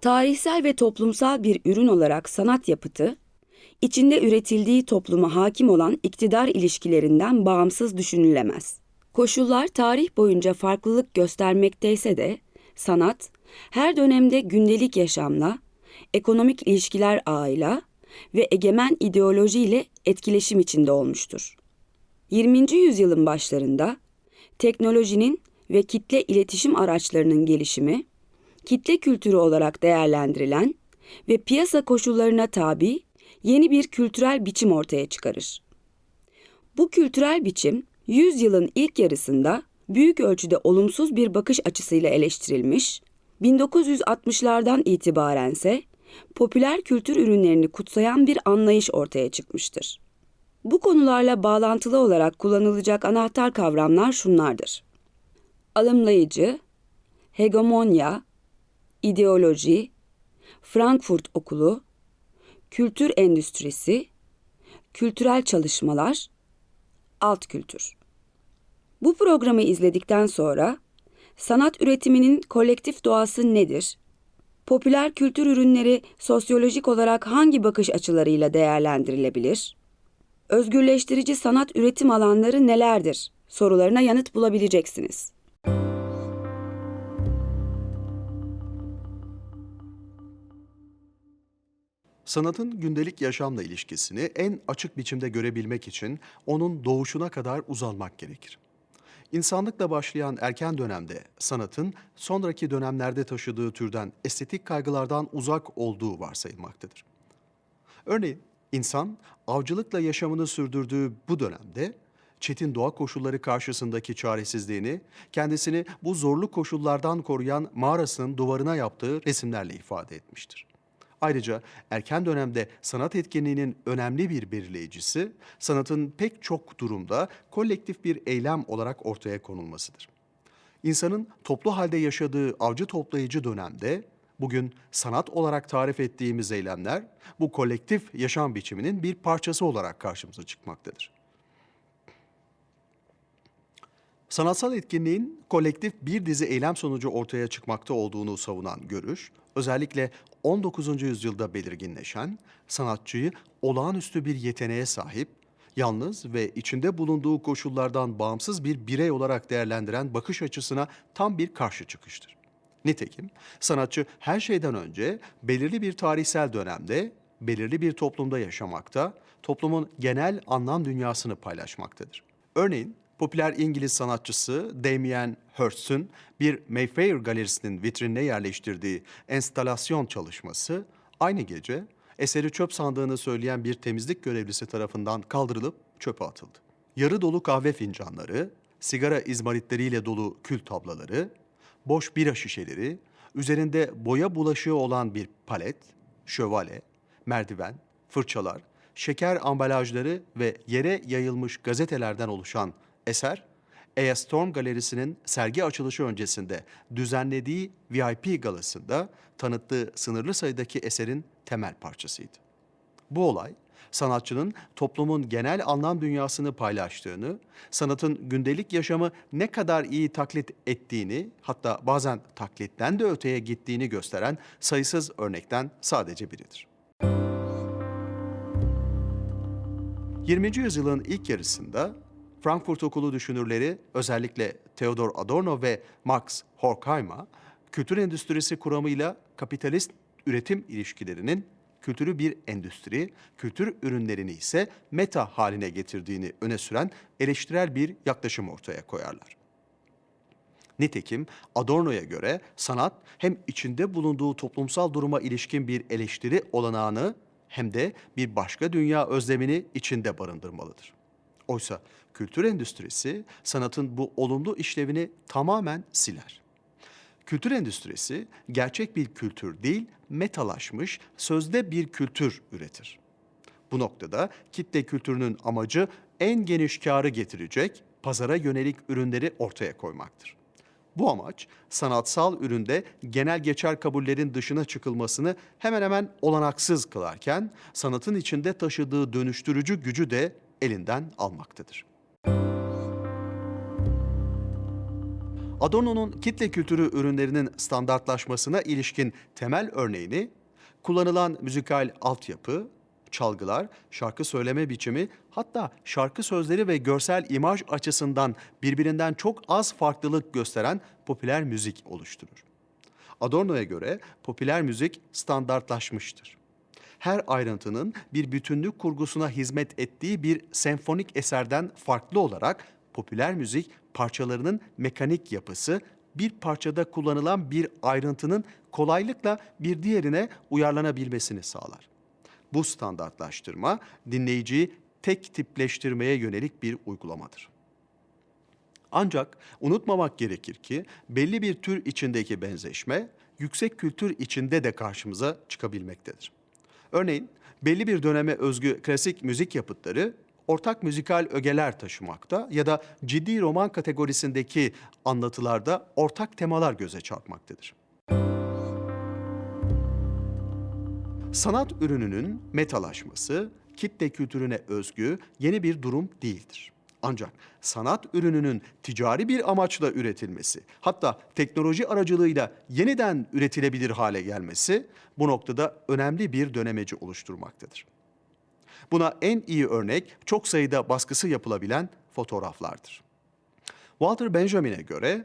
Tarihsel ve toplumsal bir ürün olarak sanat yapıtı, içinde üretildiği topluma hakim olan iktidar ilişkilerinden bağımsız düşünülemez. Koşullar tarih boyunca farklılık göstermekteyse de sanat her dönemde gündelik yaşamla, ekonomik ilişkiler ağıyla ve egemen ideolojiyle etkileşim içinde olmuştur. 20. yüzyılın başlarında teknolojinin ve kitle iletişim araçlarının gelişimi, kitle kültürü olarak değerlendirilen ve piyasa koşullarına tabi yeni bir kültürel biçim ortaya çıkarır. Bu kültürel biçim, yüzyılın ilk yarısında büyük ölçüde olumsuz bir bakış açısıyla eleştirilmiş, 1960'lardan itibarense popüler kültür ürünlerini kutsayan bir anlayış ortaya çıkmıştır. Bu konularla bağlantılı olarak kullanılacak anahtar kavramlar şunlardır. Alımlayıcı, hegemonya, ideoloji, Frankfurt Okulu, kültür endüstrisi, kültürel çalışmalar, alt kültür. Bu programı izledikten sonra sanat üretiminin kolektif doğası nedir? Popüler kültür ürünleri sosyolojik olarak hangi bakış açılarıyla değerlendirilebilir? Özgürleştirici sanat üretim alanları nelerdir? Sorularına yanıt bulabileceksiniz. Sanatın gündelik yaşamla ilişkisini en açık biçimde görebilmek için onun doğuşuna kadar uzanmak gerekir. İnsanlıkla başlayan erken dönemde sanatın sonraki dönemlerde taşıdığı türden estetik kaygılardan uzak olduğu varsayılmaktadır. Örneğin insan avcılıkla yaşamını sürdürdüğü bu dönemde çetin doğa koşulları karşısındaki çaresizliğini kendisini bu zorlu koşullardan koruyan mağarasının duvarına yaptığı resimlerle ifade etmiştir. Ayrıca erken dönemde sanat etkinliğinin önemli bir belirleyicisi sanatın pek çok durumda kolektif bir eylem olarak ortaya konulmasıdır. İnsanın toplu halde yaşadığı avcı toplayıcı dönemde bugün sanat olarak tarif ettiğimiz eylemler bu kolektif yaşam biçiminin bir parçası olarak karşımıza çıkmaktadır. Sanatsal etkinliğin kolektif bir dizi eylem sonucu ortaya çıkmakta olduğunu savunan görüş, özellikle 19. yüzyılda belirginleşen, sanatçıyı olağanüstü bir yeteneğe sahip, yalnız ve içinde bulunduğu koşullardan bağımsız bir birey olarak değerlendiren bakış açısına tam bir karşı çıkıştır. Nitekim sanatçı her şeyden önce belirli bir tarihsel dönemde, belirli bir toplumda yaşamakta, toplumun genel anlam dünyasını paylaşmaktadır. Örneğin popüler İngiliz sanatçısı Damien Hirst'ün bir Mayfair galerisinin vitrinine yerleştirdiği enstalasyon çalışması aynı gece eseri çöp sandığını söyleyen bir temizlik görevlisi tarafından kaldırılıp çöpe atıldı. Yarı dolu kahve fincanları, sigara izmaritleriyle dolu kül tablaları, boş bira şişeleri, üzerinde boya bulaşığı olan bir palet, şövalye, merdiven, fırçalar, şeker ambalajları ve yere yayılmış gazetelerden oluşan eser, Ea Storm Galerisi'nin sergi açılışı öncesinde düzenlediği VIP galasında tanıttığı sınırlı sayıdaki eserin temel parçasıydı. Bu olay, sanatçının toplumun genel anlam dünyasını paylaştığını, sanatın gündelik yaşamı ne kadar iyi taklit ettiğini, hatta bazen taklitten de öteye gittiğini gösteren sayısız örnekten sadece biridir. 20. yüzyılın ilk yarısında Frankfurt Okulu düşünürleri özellikle Theodor Adorno ve Max Horkheimer, kültür endüstrisi kuramıyla kapitalist üretim ilişkilerinin kültürü bir endüstri, kültür ürünlerini ise meta haline getirdiğini öne süren eleştirel bir yaklaşım ortaya koyarlar. Nitekim Adorno'ya göre sanat hem içinde bulunduğu toplumsal duruma ilişkin bir eleştiri olanağını hem de bir başka dünya özlemini içinde barındırmalıdır. Oysa kültür endüstrisi sanatın bu olumlu işlevini tamamen siler. Kültür endüstrisi gerçek bir kültür değil, metalaşmış, sözde bir kültür üretir. Bu noktada kitle kültürünün amacı en geniş karı getirecek pazara yönelik ürünleri ortaya koymaktır. Bu amaç sanatsal üründe genel geçer kabullerin dışına çıkılmasını hemen hemen olanaksız kılarken sanatın içinde taşıdığı dönüştürücü gücü de elinden almaktadır. Adorno'nun kitle kültürü ürünlerinin standartlaşmasına ilişkin temel örneğini kullanılan müzikal altyapı, çalgılar, şarkı söyleme biçimi, hatta şarkı sözleri ve görsel imaj açısından birbirinden çok az farklılık gösteren popüler müzik oluşturur. Adorno'ya göre popüler müzik standartlaşmıştır. Her ayrıntının bir bütünlük kurgusuna hizmet ettiği bir senfonik eserden farklı olarak popüler müzik parçalarının mekanik yapısı bir parçada kullanılan bir ayrıntının kolaylıkla bir diğerine uyarlanabilmesini sağlar. Bu standartlaştırma dinleyiciyi tek tipleştirmeye yönelik bir uygulamadır. Ancak unutmamak gerekir ki belli bir tür içindeki benzeşme yüksek kültür içinde de karşımıza çıkabilmektedir. Örneğin belli bir döneme özgü klasik müzik yapıtları ortak müzikal ögeler taşımakta ya da ciddi roman kategorisindeki anlatılarda ortak temalar göze çarpmaktadır. Sanat ürününün metalaşması kitle kültürüne özgü yeni bir durum değildir. Ancak sanat ürününün ticari bir amaçla üretilmesi, hatta teknoloji aracılığıyla yeniden üretilebilir hale gelmesi bu noktada önemli bir dönemeci oluşturmaktadır. Buna en iyi örnek çok sayıda baskısı yapılabilen fotoğraflardır. Walter Benjamin'e göre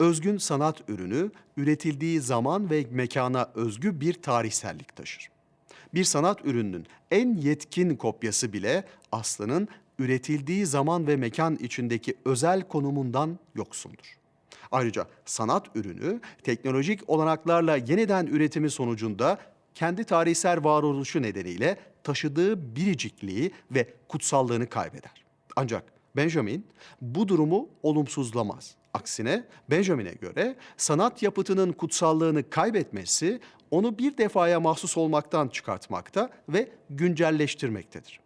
özgün sanat ürünü üretildiği zaman ve mekana özgü bir tarihsellik taşır. Bir sanat ürününün en yetkin kopyası bile aslının üretildiği zaman ve mekan içindeki özel konumundan yoksundur. Ayrıca sanat ürünü teknolojik olanaklarla yeniden üretimi sonucunda kendi tarihsel varoluşu nedeniyle taşıdığı biricikliği ve kutsallığını kaybeder. Ancak Benjamin bu durumu olumsuzlamaz. Aksine Benjamin'e göre sanat yapıtının kutsallığını kaybetmesi onu bir defaya mahsus olmaktan çıkartmakta ve güncelleştirmektedir.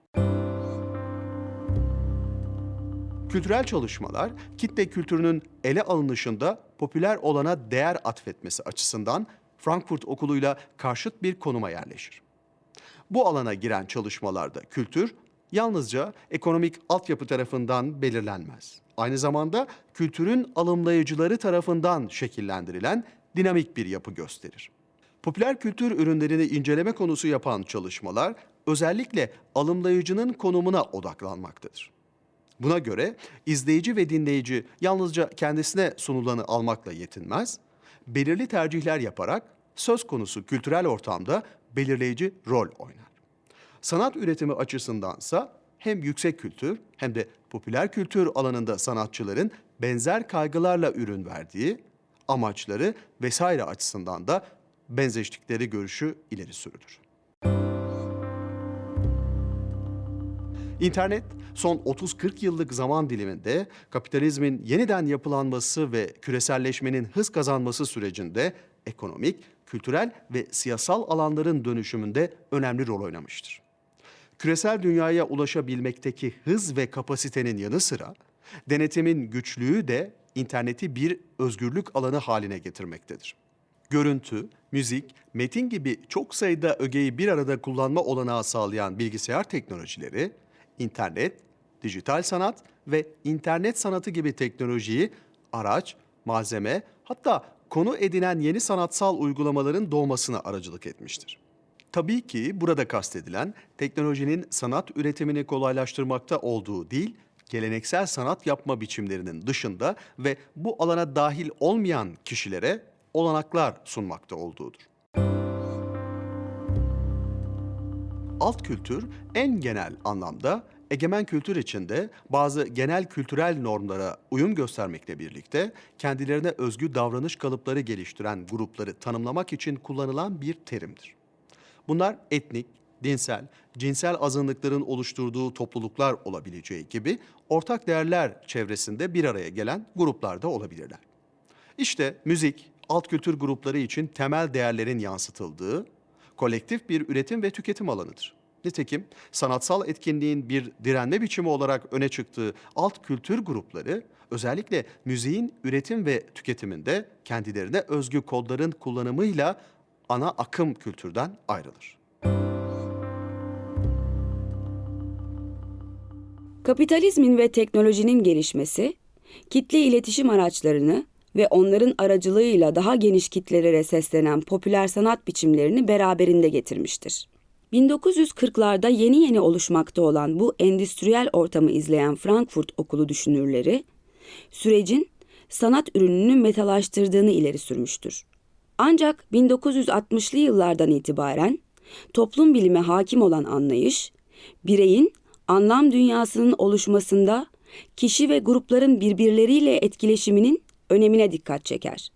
Kültürel çalışmalar kitle kültürünün ele alınışında popüler olana değer atfetmesi açısından Frankfurt Okulu'yla karşıt bir konuma yerleşir. Bu alana giren çalışmalarda kültür yalnızca ekonomik altyapı tarafından belirlenmez. Aynı zamanda kültürün alımlayıcıları tarafından şekillendirilen dinamik bir yapı gösterir. Popüler kültür ürünlerini inceleme konusu yapan çalışmalar özellikle alımlayıcının konumuna odaklanmaktadır. Buna göre izleyici ve dinleyici yalnızca kendisine sunulanı almakla yetinmez, belirli tercihler yaparak söz konusu kültürel ortamda belirleyici rol oynar. Sanat üretimi açısındansa hem yüksek kültür hem de popüler kültür alanında sanatçıların benzer kaygılarla ürün verdiği, amaçları vesaire açısından da benzeştikleri görüşü ileri sürülür. İnternet son 30-40 yıllık zaman diliminde kapitalizmin yeniden yapılanması ve küreselleşmenin hız kazanması sürecinde ekonomik, kültürel ve siyasal alanların dönüşümünde önemli rol oynamıştır. Küresel dünyaya ulaşabilmekteki hız ve kapasitenin yanı sıra denetimin güçlüğü de interneti bir özgürlük alanı haline getirmektedir. Görüntü, müzik, metin gibi çok sayıda ögeyi bir arada kullanma olanağı sağlayan bilgisayar teknolojileri, internet, dijital sanat ve internet sanatı gibi teknolojiyi araç, malzeme hatta konu edinen yeni sanatsal uygulamaların doğmasına aracılık etmiştir. Tabii ki burada kastedilen teknolojinin sanat üretimini kolaylaştırmakta olduğu değil, geleneksel sanat yapma biçimlerinin dışında ve bu alana dahil olmayan kişilere olanaklar sunmakta olduğudur. Alt kültür en genel anlamda egemen kültür içinde bazı genel kültürel normlara uyum göstermekle birlikte kendilerine özgü davranış kalıpları geliştiren grupları tanımlamak için kullanılan bir terimdir. Bunlar etnik, dinsel, cinsel azınlıkların oluşturduğu topluluklar olabileceği gibi ortak değerler çevresinde bir araya gelen gruplar da olabilirler. İşte müzik, alt kültür grupları için temel değerlerin yansıtıldığı kolektif bir üretim ve tüketim alanıdır. Nitekim sanatsal etkinliğin bir direnme biçimi olarak öne çıktığı alt kültür grupları özellikle müziğin üretim ve tüketiminde kendilerine özgü kodların kullanımıyla ana akım kültürden ayrılır. Kapitalizmin ve teknolojinin gelişmesi, kitle iletişim araçlarını ve onların aracılığıyla daha geniş kitlelere seslenen popüler sanat biçimlerini beraberinde getirmiştir. 1940'larda yeni yeni oluşmakta olan bu endüstriyel ortamı izleyen Frankfurt okulu düşünürleri, sürecin sanat ürününü metalaştırdığını ileri sürmüştür. Ancak 1960'lı yıllardan itibaren toplum bilime hakim olan anlayış, bireyin anlam dünyasının oluşmasında kişi ve grupların birbirleriyle etkileşiminin önemine dikkat çeker.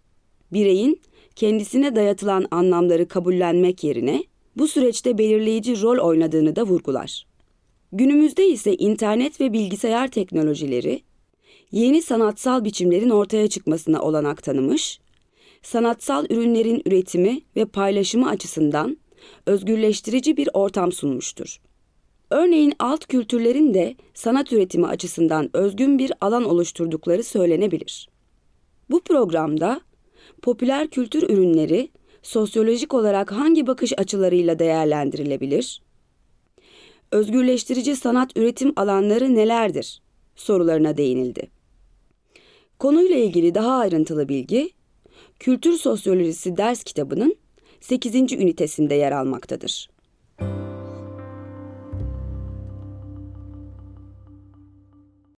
Bireyin kendisine dayatılan anlamları kabullenmek yerine bu süreçte belirleyici rol oynadığını da vurgular. Günümüzde ise internet ve bilgisayar teknolojileri yeni sanatsal biçimlerin ortaya çıkmasına olanak tanımış, sanatsal ürünlerin üretimi ve paylaşımı açısından özgürleştirici bir ortam sunmuştur. Örneğin alt kültürlerin de sanat üretimi açısından özgün bir alan oluşturdukları söylenebilir. Bu programda popüler kültür ürünleri sosyolojik olarak hangi bakış açılarıyla değerlendirilebilir? Özgürleştirici sanat üretim alanları nelerdir? sorularına değinildi. Konuyla ilgili daha ayrıntılı bilgi Kültür Sosyolojisi ders kitabının 8. ünitesinde yer almaktadır.